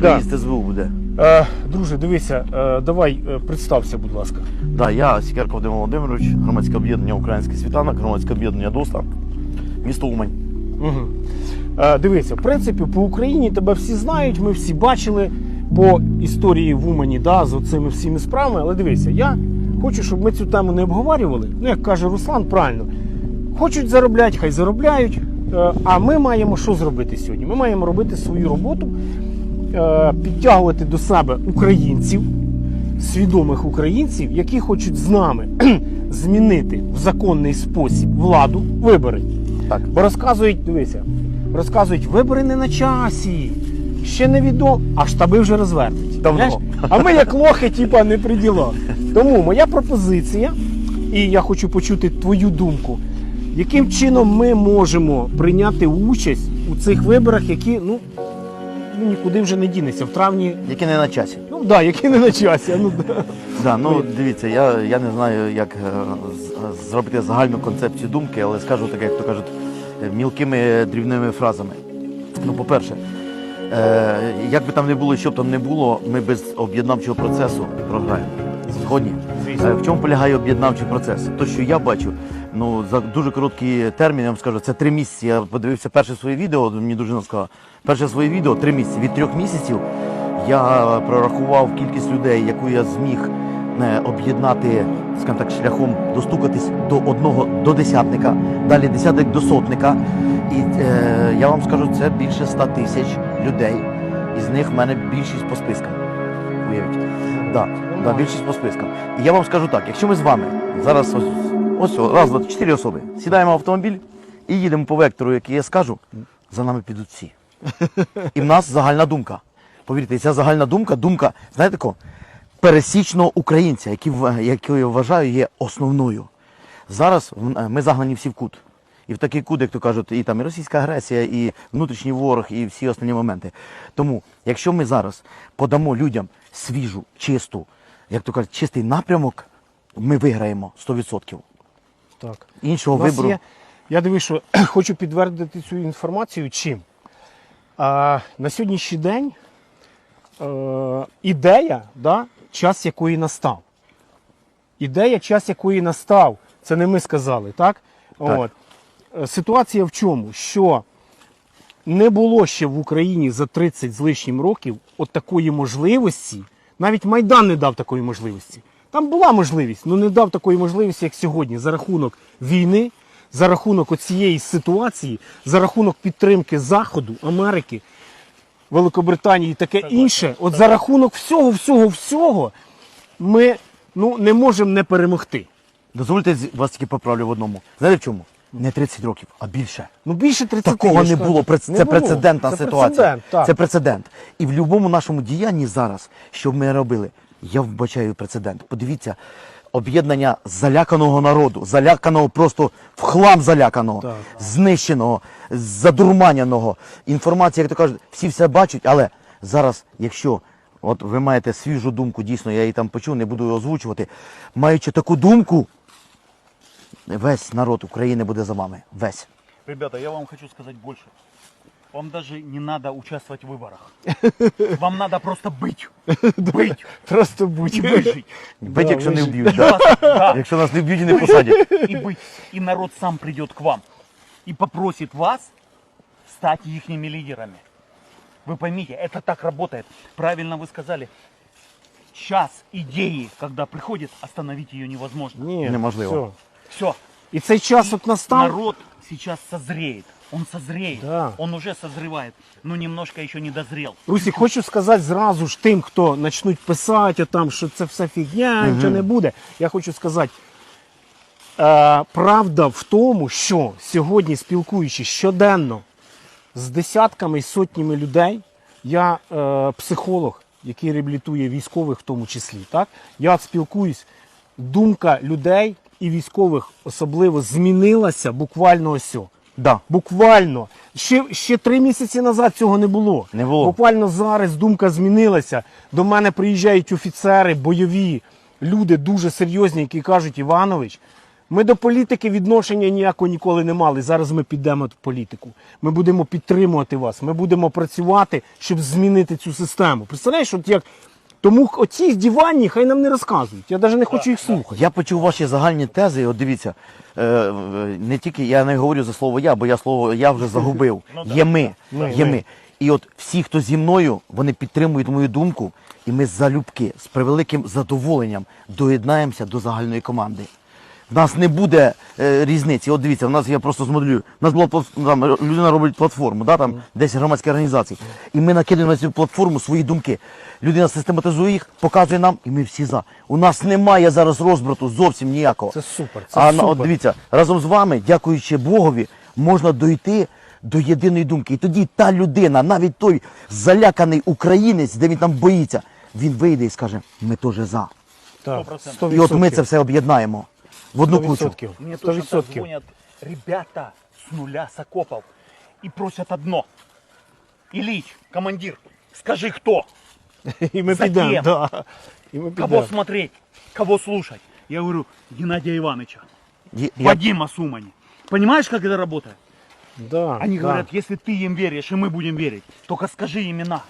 приїзд СБУ буде. Е, друже, дивися, е, давай е, представся, будь ласка. Да, я Сікерко Вадим Володимирович, громадське об'єднання Український світанок, громадське об'єднання ДОСТА, місто Умань. Угу. Е, дивися, в принципі, по Україні тебе всі знають, ми всі бачили по історії в Умані да, з цими всіми справами. Але дивися, я хочу, щоб ми цю тему не обговорювали. Ну, як каже Руслан, правильно. Хочуть заробляти, хай заробляють. Е, а ми маємо що зробити сьогодні? Ми маємо робити свою роботу, підтягувати до себе українців, свідомих українців, які хочуть з нами змінити в законний спосіб владу, вибори. Так. Бо розказують, дивися, розказують, вибори не на часі. Ще не відомо, а штаби вже розвернуті. Давно. Знаєш? А ми як лохи, типа, не при ділах. Тому моя пропозиція, і я хочу почути твою думку, яким чином ми можемо прийняти участь у цих виборах, які ну, ну нікуди вже не дінеться. В травні, Які не на часі. ну да, які не на часі. Ну, да. Да, ну дивіться, я, я не знаю, як е, з- зробити загальну концепцію думки, але скажу таке, як то кажуть, е, мілкими дрібними фразами. Ну, по-перше, е, як би там не було, що б там не було, ми без об'єднавчого процесу програємо. Згодні. Е, В чому полягає об'єднавчий процес? То, що я бачу, ну за дуже короткий термін, я вам скажу, це три місяці. Я подивився перше своє відео, мені дружина сказала, перше своє відео три місяці. Від трьох місяців я прорахував кількість людей, яку я зміг е, об'єднати, скажімо так, шляхом достукатись до одного до десятника, далі десятник до сотника. І е, я вам скажу, це більше ста тисяч людей. Із них в мене більшість по спискам. Уявіть. Да, да, більшість по спискам. І я вам скажу так, якщо ми з вами зараз ось, ось раз, два, чотири особи, сідаємо в автомобіль і їдемо по вектору, який я скажу, за нами підуть всі. І в нас загальна думка. Повірте, ця загальна думка, думка, знаєте кого? Пересічного українця, який, яку я вважаю є основною. Зараз ми загнані всі в кут. І в такий кут, як то кажуть, і там і російська агресія, і внутрішній ворог, і всі основні моменти. Тому, якщо ми зараз подамо людям свіжу, чисту, як то кажуть, чистий напрямок, ми виграємо 100%. Так. Іншого У нас вибору. є, я дивлюсь, що хочу підтвердити цю інформацію. Чим? А, на сьогоднішній день е, ідея, да, час якої настав. Ідея, час якої настав. Це не ми сказали, так? Так. От. Е, Ситуація в чому? Що не було ще в Україні за 30 з лишнім років от такої можливості. Навіть Майдан не дав такої можливості. Там була можливість, але не дав такої можливості, як сьогодні, за рахунок війни, за рахунок оцієї ситуації, за рахунок підтримки Заходу, Америки, Великобританії і таке інше. От за рахунок всього, всього, всього ми ну, не можемо не перемогти. Дозвольте вас тільки поправлю в одному. Знаєте в чому? Не 30 років, а більше. Ну більше 30 Такого не було. Прец- Не Це було. прецедентна Це ситуація. прецедент, так. Це прецедент. І в будь-якому нашому діянні зараз, що ми робили, я вбачаю прецедент. Подивіться, об'єднання заляканого народу, заляканого просто в хлам заляканого, Так, знищеного, задурманяного. Інформація, як то кажуть, всі все бачать, але зараз, якщо от ви маєте свіжу думку, дійсно, я її там почув, не буду її озвучувати. Маючи таку думку, весь народ України буде за вами. Весь. Ребята, я вам хочу сказать больше. Вам даже не надо участвовать в выборах. Вам надо просто быть. Быть. Просто будь. И выжить. Бить, Да, якщо не вижить. вб'ють. Да. Да. Якщо нас не вб'ють і не посадять. И быть. И народ сам придет к вам. И попросит вас стать их лидерами. Вы поймите, это так работает. Правильно вы сказали. Час идеи, когда приходит, остановить ее невозможно. Ні, Неможливо. все. Все. І цей час от настав. Народ сейчас созреет. Он созреет. Да. Он уже созревает. Но немножко еще не дозрел. Русі, хочу сказати зразу ж тим, хто почнуть писати там, що це все фігня, нічого не буде. Я хочу сказати, е, правда в тому, що сьогодні, спілкуючись щоденно з десятками і сотнями людей, я е, психолог, який реабілітує військових в тому числі. Так? Я спілкуюсь, думка людей і військових особливо змінилася буквально ось. о. Да. Буквально. Ще, ще три місяці назад цього не було. Не було. Буквально зараз думка змінилася. До мене приїжджають офіцери, бойові, люди дуже серйозні, які кажуть, Іванович, Ми до політики відношення ніякого ніколи не мали. Зараз ми підемо в політику. Ми будемо підтримувати вас. Ми будемо працювати, щоб змінити цю систему. Представляєш, от як тому оці диванні хай нам не розказують. Я навіть не хочу їх слухати. Я почув ваші загальні тези. От дивіться, е, е, не тільки я не говорю за слово я, бо я слово я вже загубив. Є ми, є ми. І от всі, хто зі мною, вони підтримують мою думку, і ми залюбки з превеликим задоволенням доєднаємося до загальної команди. В нас не буде е, різниці. От дивіться, в нас я просто змоделюю. У нас була там, людина робить платформу, да, там десь громадські організації. І ми накидаємо на цю платформу свої думки. Людина систематизує їх, показує нам, і ми всі за. У нас немає зараз розбрату зовсім ніякого. Це супер, це а на- от дивіться, разом з вами, дякуючи Богові, можна дойти до єдиної думки. І тоді та людина, навіть той заляканий українець, де він там боїться, він вийде і скаже: ми теж за. Так, 100%. І от ми це все об'єднаємо в одну кучу. 100%. Мне 100%. точно так звонят ребята с нуля с окопов и просят одно. Ильич, командир, скажи кто, І ми За підемо. ким? Да. І ми кого підемо. смотреть, кого слушать. Я говорю, Геннадия Ивановича, Є- я- Вадима Сумани. Понимаешь, как это работает? Да, Они да. говорят, если ты им веришь, и мы будем верить, только скажи имена.